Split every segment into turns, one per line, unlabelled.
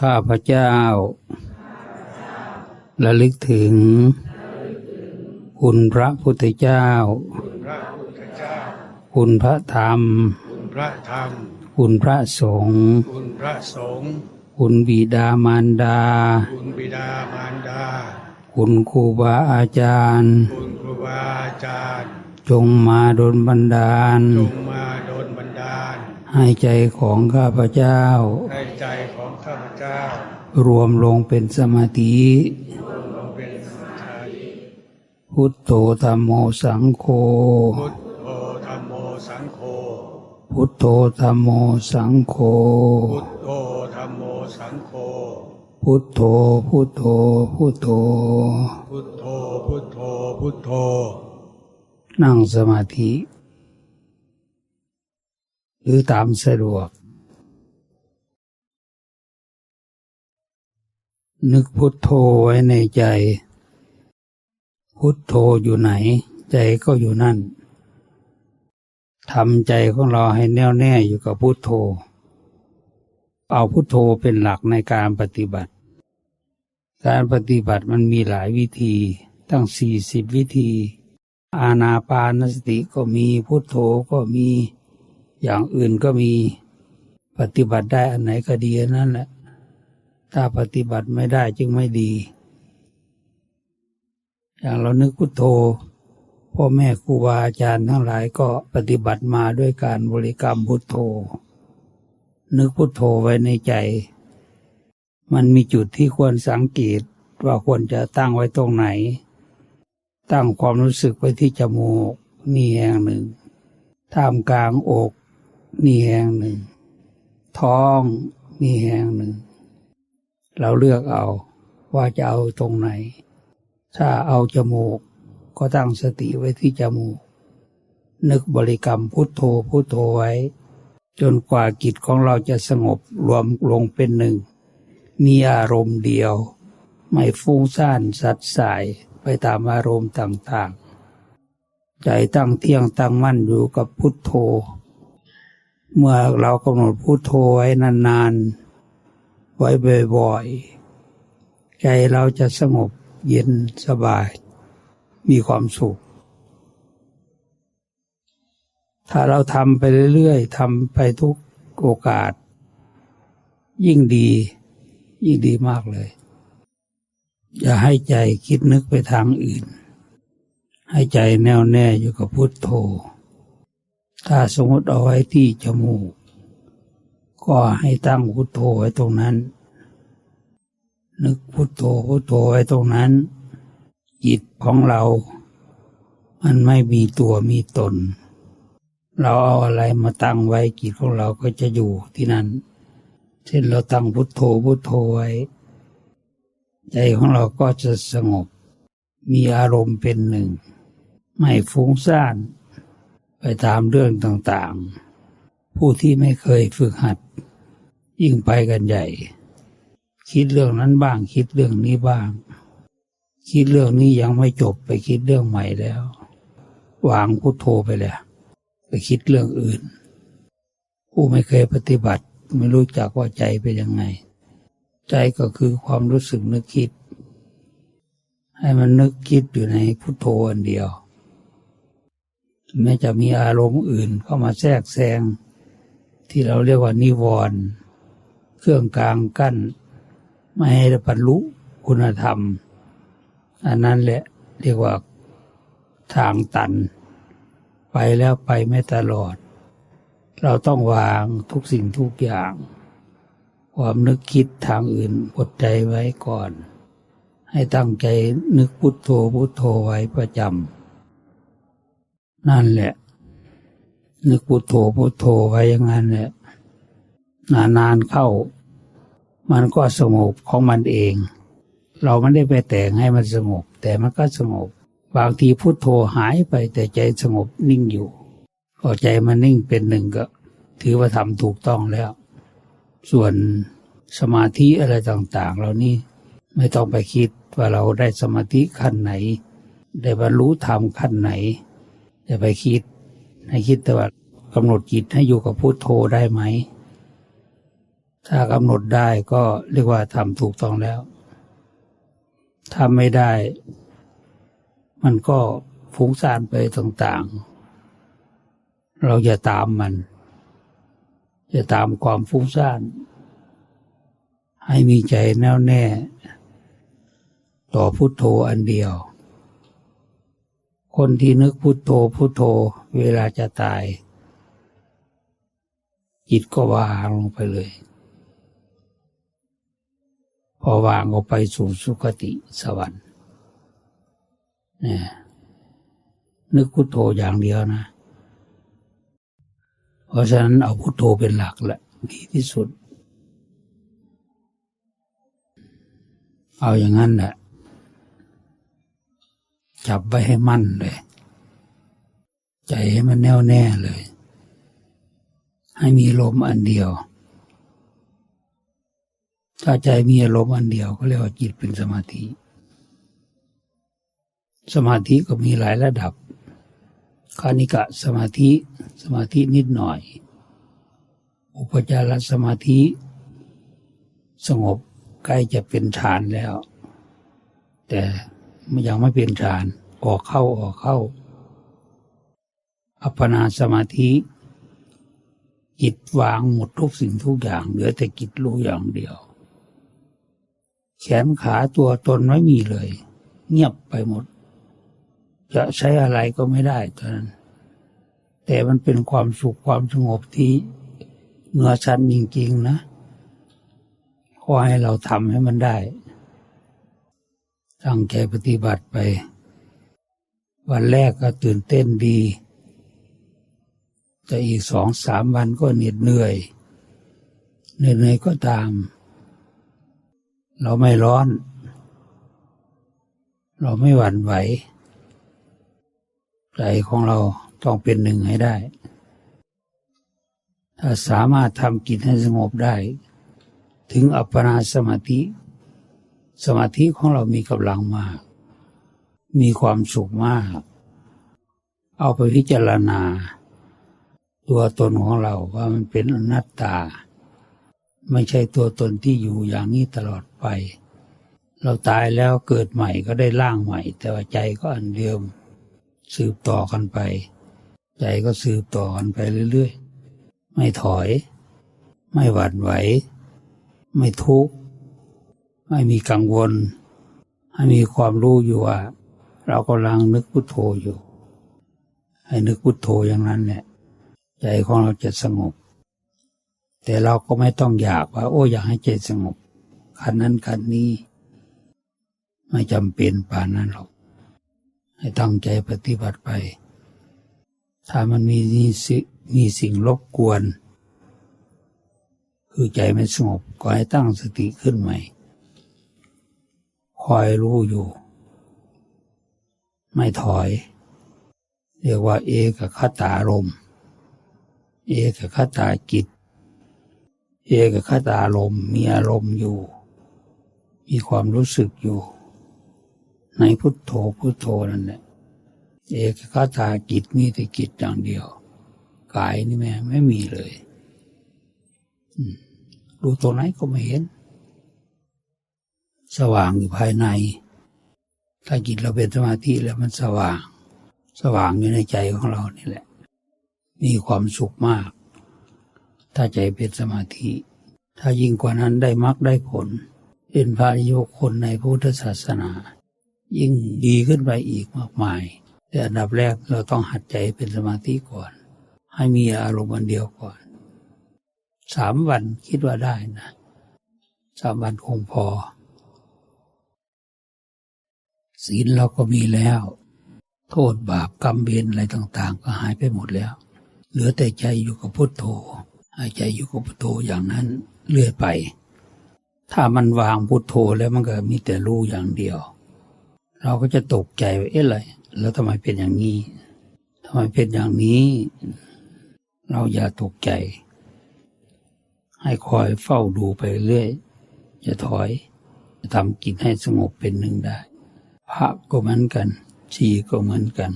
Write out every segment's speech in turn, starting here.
ข้าพเจ้า ระลึกถึง คุณพระพุทธเจ้า
พระพุทธเจ้า
คุณพระธรรม
คุณพระธรรม
คุณพระสงฆ์
คุณพระสงฆ์
คุณบิดามารดา
คุณบิดามารดา
คุณครูบาอาจารย์
คุณครูบาอาจารย์
จงมาดลบันดาล
จงมาโดนบันดาล
ให้ใจของข้าพเจ้า
ให้ใจของข้าพเจ้า
รวมลงเป็นสมาธิ
เป็นสมาธิ
พุทโธธรรมโมสังโฆ
พุทโธธรรมโมสังโฆ
พุทโธธรรมโมสังโฆ
พุทโธธรรมโมสังโฆ
พุทโธ พุทโธ พุทโธ
พุทโธ พุทโธ พุทโธ
นั่งสมาธิ หรือตามสะดวก นึกพุทโธไว้ในใจ พุทโธอยู่ไหน ใจก็อยู่นั่นทำใจของเราให้แน่วแน่อยู่กับพุทโธ เอาพุทโธเป็นหลักในการปฏิบัติ การปฏิบัติมันมีหลายวิธีตั้งสี่สิบวิธี อาณาปานสติก็มีพุทโธก็มี อย่างอื่นก็มี ปฏิบัติได้อันไหนก็ดีนั่นแหละ ถ้าปฏิบัติไม่ได้จึงไม่ดี อย่างเรานึกพุทโธพ่อแม่ครูบาอาจารย์ทั้งหลายก็ปฏิบัติมาด้วยการบริกรรมพุทโธ นึกพุทโธไว้ในใจ มันมีจุดที่ควรสังเกตว่าควรจะตั้งไว้ตรงไหน ตั้งความรู้สึกไว้ที่จมูกนี่แห่งหนึ่ง ท่ามกลางอก นี่แห่งหนึ่ง ท้อง นี่แห่งหนึ่ง เราเลือกเอาว่าจะเอาตรงไหน ถ้าเอาจมูก ก็ตั้งสติไว้ที่จมูก นึกบริกรรมพุทโธพุทโธไว้ จนกว่าจิตของเราจะสงบรวมลงเป็นหนึ่ง มีอารมณ์เดียว ไม่ฟุ้งซ่านสัดสายไปตามอารมณ์ต่างๆ ใจตั้งเที่ยงตั้งมั่นอยู่กับพุทโธ เมื่อเรากำหนดพุทโธไว้นานๆ ไว้บ่อยๆ ใจเราจะสงบเย็นสบาย มีความสุข ถ้าเราทำไปเรื่อยๆทำไปทุกโอกาส ยิ่งดี ยิ่งดีมากเลย อย่าให้ใจคิดนึกไปทางอื่น ให้ใจแน่วแน่อยู่กับพุทโธ ถ้าสมมติเอาไว้ที่จมูก ก็ให้ตั้งพุทโธไว้ตรงนั้น นึกพุทโธพุทโธไว้ตรงนั้น จิตของเรา มันไม่มีตัวมีตน เราเอาอะไรมาตั้งไว้จิตของเราก็จะอยู่ที่นั้น เช่นเราตั้งพุทโธพุทโธไว้ ใจของเราก็จะสงบ มีอารมณ์เป็นหนึ่ง ไม่ฟุ้งซ่าน ไปตามเรื่องต่างๆ ผู้ที่ไม่เคยฝึกหัด ยิ่งไปกันใหญ่ คิดเรื่องนั้นบ้าง คิดเรื่องนี้บ้าง คิดเรื่องนี้ยังไม่จบไปคิดเรื่องใหม่แล้ว วางพุทโธไปแล้วไปคิดเรื่องอื่น ผู้ไม่เคยปฏิบัติ ไม่รู้จักว่าใจเป็นยังไง ใจก็คือความรู้สึกนึกคิด ให้มันนึกคิดอยู่ในพุทโธอันเดียวแม้จะมีอารมณ์อื่นเข้ามาแทรกแซง ที่เราเรียกว่านิวรณ์เครื่องกลางกั้น ไม่ให้บรรลุคุณธรรม อันนั้นแหละเรียกว่าทางตัน ไปแล้วไปไม่ตลอด เราต้องวางทุกสิ่งทุกอย่าง ความนึกคิดทางอื่นอดใจไว้ก่อน ให้ตั้งใจนึกพุทโธพุทโธไว้ประจำนั่นแหละ นึกพุทโธพุทโธไว้อย่างนั้นแหละนานๆเข้า มันก็สงบของมันเอง เราไม่ได้ไปแต่งให้มันสงบ แต่มันก็สงบบางทีพุทโธหายไปแต่ใจสงบนิ่งอยู่พอใจมันนิ่งเป็นหนึ่งก็ ถือว่าทำถูกต้องแล้ว ส่วนสมาธิอะไรต่างๆ เรานี่ไม่ต้องไปคิดว่าเราได้สมาธิขั้นไหน ได้บรรลุธรรมขั้นไหน จะไปคิด ให้คิดแต่ว่ากำหนดจิตให้อยู่กับพุโทโธได้ไหม ถ้ากำหนดได้ก็เรียกว่าทำถูกต้องแล้วถ้าไม่ได้ มันก็ฟุ้งซ่านไปต่างๆ เราอย่าตามมัน อย่าตามความฟุ้งซ่าน ให้มีใจแน่วแน่ ต่อพุทโธอันเดียว คนที่นึกพุทโธพุทโธ เวลาจะตาย จิตก็วางลงไปเลย พอวางออกไปสู่สุคติสวรรค์เนี่นึกพุทโธอย่างเดียวนะ เพราะฉะนั้นเอาพุทโธเป็นหลักแหละดีที่สุด เอาอย่างนั้นแหละ จับไว้ให้มั่นเลย ใจให้มันแน่วแน่เลย ให้มีลมอันเดียว ถ้าใจมีอารมณ์อันเดียว ก็เรียกว่าจิตเป็นสมาธิ สมาธิก็มีหลายระดับคานิกะสมาธิ สมาธินิดหน่อย อุปจารสมาธิ สงบใกล้จะเป็นฌานแล้ว แต่ ยังไม่เป็นฌานออกเข้าออกเข้า อัปปนาสมาธิ จิตวางหมดทุกสิ่งทุกอย่าง เหลือแต่จิตรู้อย่างเดียว แขนขาตัวตนไม่มีเลย เงียบไปหมด จะใช้อะไรก็ไม่ได้ตอนนั้น แต่มันเป็นความสุขความสงบที่เหนือชั้นจริง ๆ นะขอให้เราทำให้มันได้ ตั้งใจปฏิบัติไป วันแรกก็ตื่นเต้นดี แต่อีกสองสามวันก็เหน็ดเหนื่อย เหนื่อยก็ตาม เราไม่ร้อน เราไม่หวั่นไหว ใจของเราต้องเป็นหนึ่งให้ได้ ถ้าสามารถทำกิจให้สงบได้ ถึงอัปปนาสมาธิ สมาธิของเรามีกำลังมาก มีความสุขมาก เอาไปพิจารณา ตัวตนของเราว่ามันเป็นอนัตตา ไม่ใช่ตัวตนที่อยู่อย่างนี้ตลอดไป เราตายแล้วเกิดใหม่ก็ได้ร่างใหม่ แต่ว่าใจก็อันเดิม สืบต่อกันไป ใจก็สืบต่อกันไปเรื่อยๆ ไม่ถอย ไม่หวั่นไหว ไม่ทุกข์ ไม่มีกังวล ให้มีความรู้อยู่ว่า เรากำลังนึกพุทโธอยู่ ให้นึกพุทโธอย่างนั้นแหละใจของเราจะสงบ แต่เราก็ไม่ต้องอยากว่า โอ้อยากให้ใจสงบขันนั้นขันนี้ ไม่จำเป็นป่านนั้นหรอก ให้ตั้งใจปฏิบัติไป ถ้ามันมีสิมีสิ่งรบกวน คือใจไม่สงบก็ให้ตั้งสติขึ้นใหม่ คอยรู้อยู่ ไม่ถอย เรียกว่า เอกคตารม เอกคตาจิตเอกคตารมมีอารมณ์อยู่ มีความรู้สึกอยู่ ในพุทโธพุทโธนั่นแหละเอกคตาจิตมีแต่จิตอย่างเดียว กายนี่แม่ไม่มีเลย ดูตัวไหนก็ไม่เห็น สว่างอยู่ภายใน ถ้าจิตเราเป็นสมาธิแล้วมันสว่าง สว่างอยู่ในใจของเรานี่แหละ มีความสุขมาก ถ้าใจเป็นสมาธิ ถ้ายิ่งกว่านั้นได้มรรคได้ผล เป็นพระโยคคนในพุทธศาสนา ยิ่งดีขึ้นไปอีกมากมาย แต่อันดับแรกเราต้องหัดใจเป็นสมาธิก่อน ให้มีอารมณ์อันเดียวก่อน สามวันคิดว่าได้นะ สามวันคงพอ ศีลเราก็มีแล้ว โทษบาปกรรมเวรอะไรต่าง ๆ ก็หายไปหมดแล้ว เหลือแต่ใจอยู่กับพุทโธให้ใจอยู่กับพุทโธอย่างนั้นเรื่อยไป ถ้ามันวางพุทโธแล้วมันก็มีแต่รู้อย่างเดียว เราก็จะตกใจว่าเอ๊ะอะไร แล้วทำไมเป็นอย่างนี้ทำไมเป็นอย่างนี้ เราอย่าตกใจ ให้คอยเฝ้าดูไปเรื่อยอย่าถอยจะทำกิจให้สงบเป็นหนึ่งได้ พระก็เหมือนกันชีก็เหมือนกัน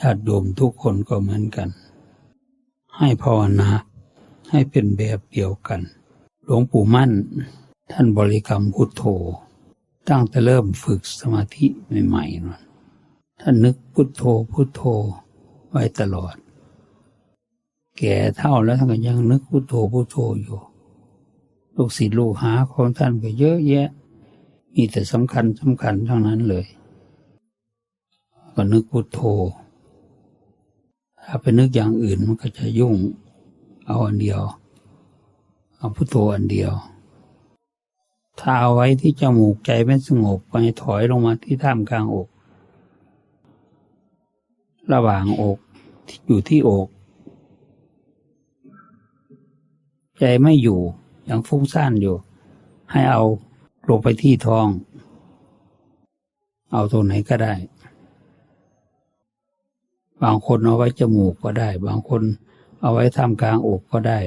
ญาติโยมทุกคนก็เหมือนกัน ให้ภาวนาให้เป็นแบบเดียวกันโลวงปู่มั่น ท่านบริกรรมพุทโธ ตั้งแต่เริ่มฝึกสมาธิใหม่ๆนั่นท่านนึกพุทโธพุทโธไว้ตลอด แก่เท่าแล้วท่านก็ยังนึกพุทโธพุทโธอยู่ ลูกศิษย์ลูกหาของท่านก็เยอะแยะ มีแต่สำคัญสำคัญทั้งนั้นเลย ก็นึกพุทโธ ถ้าไปนึกอย่างอื่นมันก็จะยุ่ง เอาอันเดียว เอาพุทโธอันเดียว ถ้าเอาไว้ที่จมูกใจไม่สงบก็ให้ถอยลงมาที่ท่ามกลางอก ระหว่างอกอยู่ที่อก ใจไม่อยู่ยังฟุ้งซ่านอยู่ ให้เอา ลงไปที่ท้อง เอาตรงไหนก็ได้ บางคนเอาไว้จมูกก็ได้ บางคนเอาไว้ท่ามกลางอกก็ได้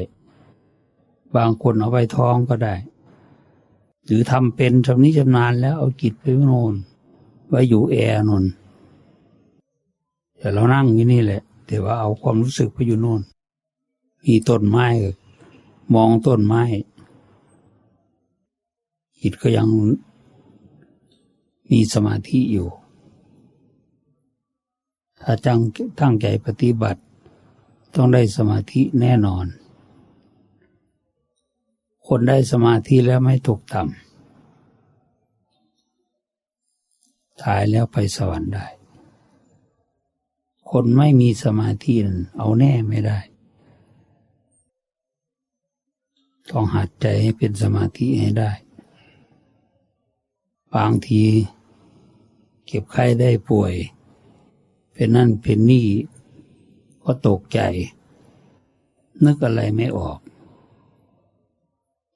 บางคนเอาไว้ท้องก็ได้ หรือทำเป็นชำนิชำนาญแล้วเอาจิตไปโน่นไว้อยู่แอร์นนแต่เรานั่งอยู่นี่แหละ แต่ว่าเอาความรู้สึกไปอยู่โน่นมีต้นไม้ มองต้นไม้ จิตก็ยังมีสมาธิอยู่ ถ้าจังตั้งใจปฏิบัติ ต้องได้สมาธิแน่นอน คนได้สมาธิแล้วไม่ตกต่ำตายแล้วไปสวรรค์ได้ คนไม่มีสมาธิเอาแน่ไม่ได้ต้องหัดใจให้เป็นสมาธิให้ได้ บางที เก็บไข้ได้ป่วย เป็นนั่นเป็นนี่ ก็ตกใจ นึกอะไรไม่ออก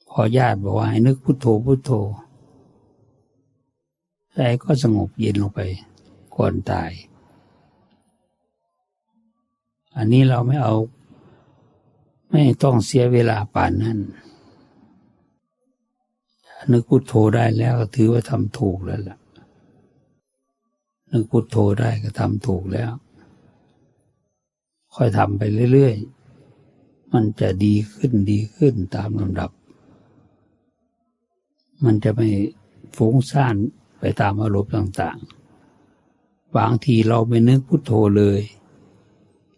พอญาติบอกว่าให้นึกพุโทโธพุโทโธใจก็สงบเย็นลงไปก่อนตาย อันนี้เราไม่เอา ไม่ต้องเสียเวลาป่านนั้น นึกพุโทโธได้แล้วก็ถือว่าทำถูกแล้วล่ะนึกพุโทโธได้ก็ทำถูกแล้ว ค่อยทำไปเรื่อยๆ มันจะดีขึ้นดีขึ้นตามลำดับ มันจะไม่ฟุ้งซ่านไปตามอารมณ์ต่างๆ บางทีเราไปนึกพุโทโธเลย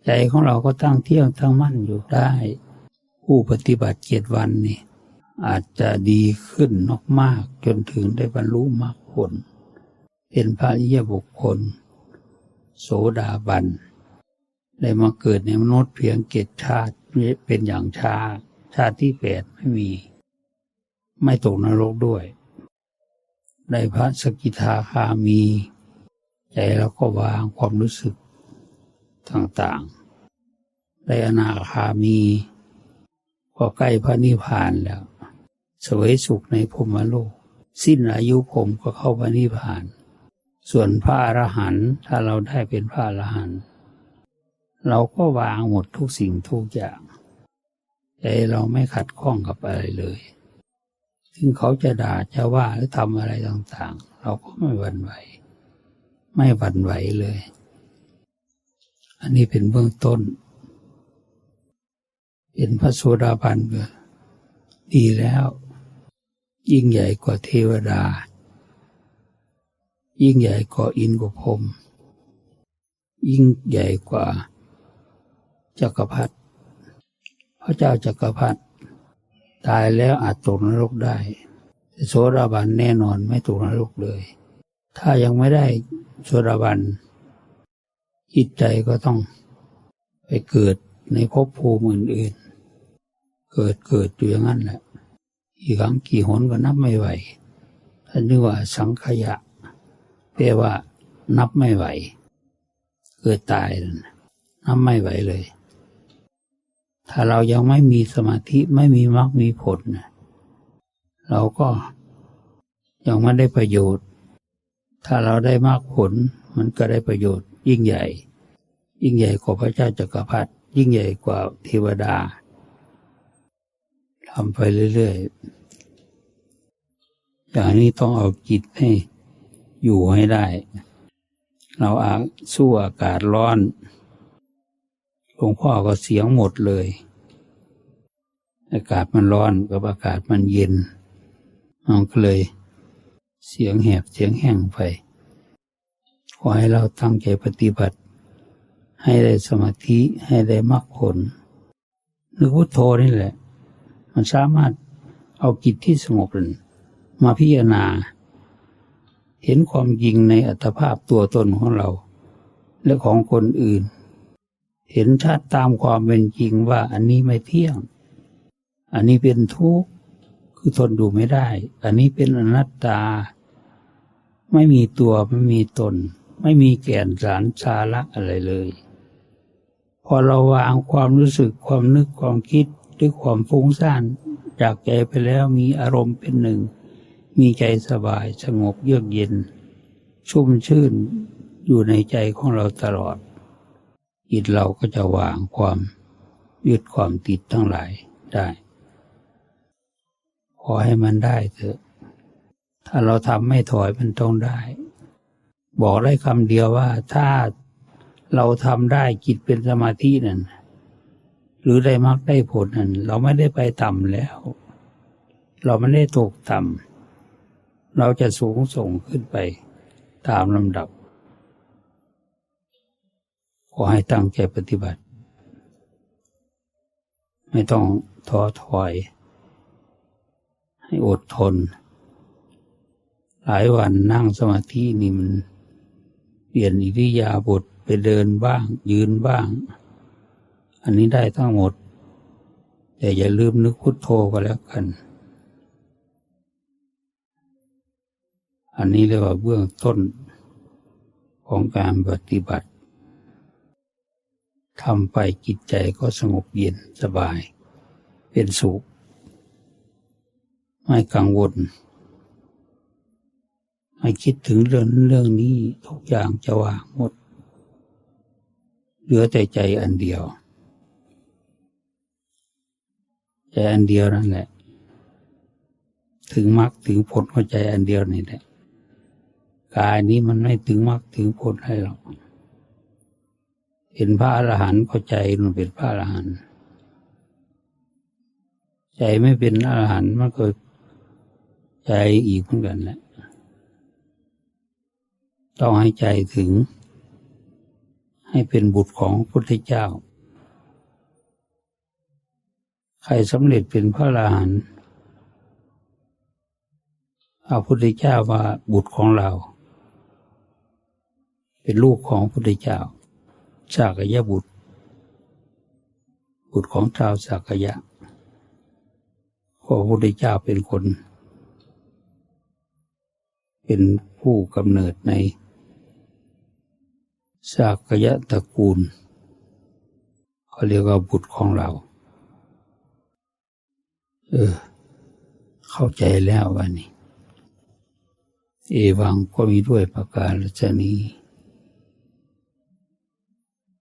ใจของเราก็ตั้งเที่ยงตั้งมั่นอยู่ได้ ผู้ปฏิบัติเจ็ดวันนี่ อาจจะดีขึ้นนอกมากจนถึงได้บรรลุมรรคผล เป็นพระอริยบุคคล โสดาบันได้มาเกิดในมนุษย์เพียงเกตชาติเป็นอย่างชาชาติที่แปดไม่มี ไม่ตกนรกด้วย ได้พระสกิทาคามี ใจเราก็วางความรู้สึกต่างๆ ได้อนาคามี ก็ใกล้พระนิพพานแล้ว สวยสุขในพรมโลก สิ้นอายุผมก็เข้าพระนิพพาน ส่วนพระอรหันต์ถ้าเราได้เป็นพระอรหันต์เราก็วางหมดทุกสิ่งทุกอย่างใจเราไม่ขัดข้องกับอะไรเลยถึงเขาจะด่าจะว่าหรือทำอะไรต่างๆ เราก็ไม่หวั่นไหว ไม่หวั่นไหวเลย อันนี้เป็นเบื้องต้น เป็นพระโสดาบันก็ดีแล้ว ยิ่งใหญ่กว่าเทวดา ยิ่งใหญ่กว่าอินกว่าพรมยิ่งใหญ่กว่า จักรพรรดิพระเจ้าจักรพรรดิตายแล้วอาจตกนรกได้โสดาบันแน่นอนไม่ตกนรกเลย ถ้ายังไม่ได้โสดาบันจิตใจก็ต้องไปเกิดในภพภูมิอื่นๆ เกิดเกิดอยู่อย่างนั้นแหละ กครั้งกี่หนก็นับไม่ไหวท่านเรียกว่าสังขยะแปลว่า นับไม่ไหวเกิดตายนับไม่ไหวเลย ถ้าเรายังไม่มีสมาธิไม่มีมรรคมีผลนะเราก็ยังไม่ได้ประโยชน์ ถ้าเราได้มรรคผล มันก็ได้ประโยชน์ ยิ่งใหญ่ ยิ่งใหญ่กว่าพระเจ้าจักรพรรดิยิ่งใหญ่กว่าเทวดา ทำไปเรื่อยๆ อย่างนี้ต้องเอาจิตให้อยู่ให้ได้ เราอาสู้อากาศร้อนหลวงพ่อก็เสียงหมดเลย อากาศมันร้อนกับอากาศมันเย็นมันก็เลย เสียงแหบเสียงแห้งไปขอให้เราตั้งใจปฏิบัติ ให้ได้สมาธิให้ได้มรรคผลนึกพุทโธนี่แหละ มันสามารถเอาจิตที่สงบนั้นมาพิจารณา เห็นความจริงในอัตภาพตัวตนของเรา และของคนอื่น เห็นชัดตามความเป็นจริงว่าอันนี้ไม่เที่ยง อันนี้เป็นทุกข์คือทนดูไม่ได้ อันนี้เป็นอนัตตา ไม่มีตัวไม่มีตน ไม่มีแก่นสารสาระอะไรเลย พอเราวางความรู้สึกความนึกความคิด หรือความฟุ้งซ่านจากใจไปแล้วมีอารมณ์เป็นหนึ่ง มีใจสบายสงบเยือกเย็น ชุ่มชื่นอยู่ในใจของเราตลอด จิตเราก็จะวางความยึดความติดทั้งหลายได้ ขอให้มันได้เถอะ ถ้าเราทำไม่ถอยมันต้องได้ บอกได้คำเดียวว่าถ้าเราทำได้จิตเป็นสมาธินั่น หรือได้มรรคได้ผลนั่นเราไม่ได้ไปต่ำแล้ว เราไม่ได้ตกต่ำเราจะสูงส่งขึ้นไปตามลำดับ ขอให้ตั้งใจปฏิบัติ ไม่ต้องท้อถอย ให้อดทน หลายวันนั่งสมาธินี่มัน เปลี่ยนอิริยาบถไปเดินบ้าง ยืนบ้าง อันนี้ได้ทั้งหมด แต่อย่าลืมนึกพุทโธก็แล้วกัน อันนี้เรียกว่าเบื้องต้นของการปฏิบัติทำไปจิตใจก็สงบเย็นสบาย เป็นสุข ไม่กังวล ไม่คิดถึงเรื่องเรื่องนี้ทุกอย่างจะว่างหมด เหลือแต่ใจอันเดียว ใจอันเดียวนั่นแหละ ถึงมรรคถึงผลของใจอันเดียวนี่แหละกายนี้มันไม่ถึงมรรคถึงผลให้หรอกเห็นพระอรหันต์ก็ใจมันเป็นพระอรหันต์ใจไม่เป็นอรหันต์มันก็ใจอีกเหมือนกันแหละ ต้องให้ใจถึง ให้เป็นบุตรของพระพุทธเจ้า ใครสำเร็จเป็นพระอรหันต์พระพุทธเจ้าว่าบุตรของเรา เป็นลูกของพระพุทธเจ้าสากยะบุตร บุตรของชาวสากยะเพราะพระพุทธเจ้าเป็นคน เป็นผู้กำเนิดในสากยะตระกูลเขาเรียกว่าบุตรของเรา เออ เข้าใจแล้ววันนี้ เอวังก็มีด้วยประการชนี้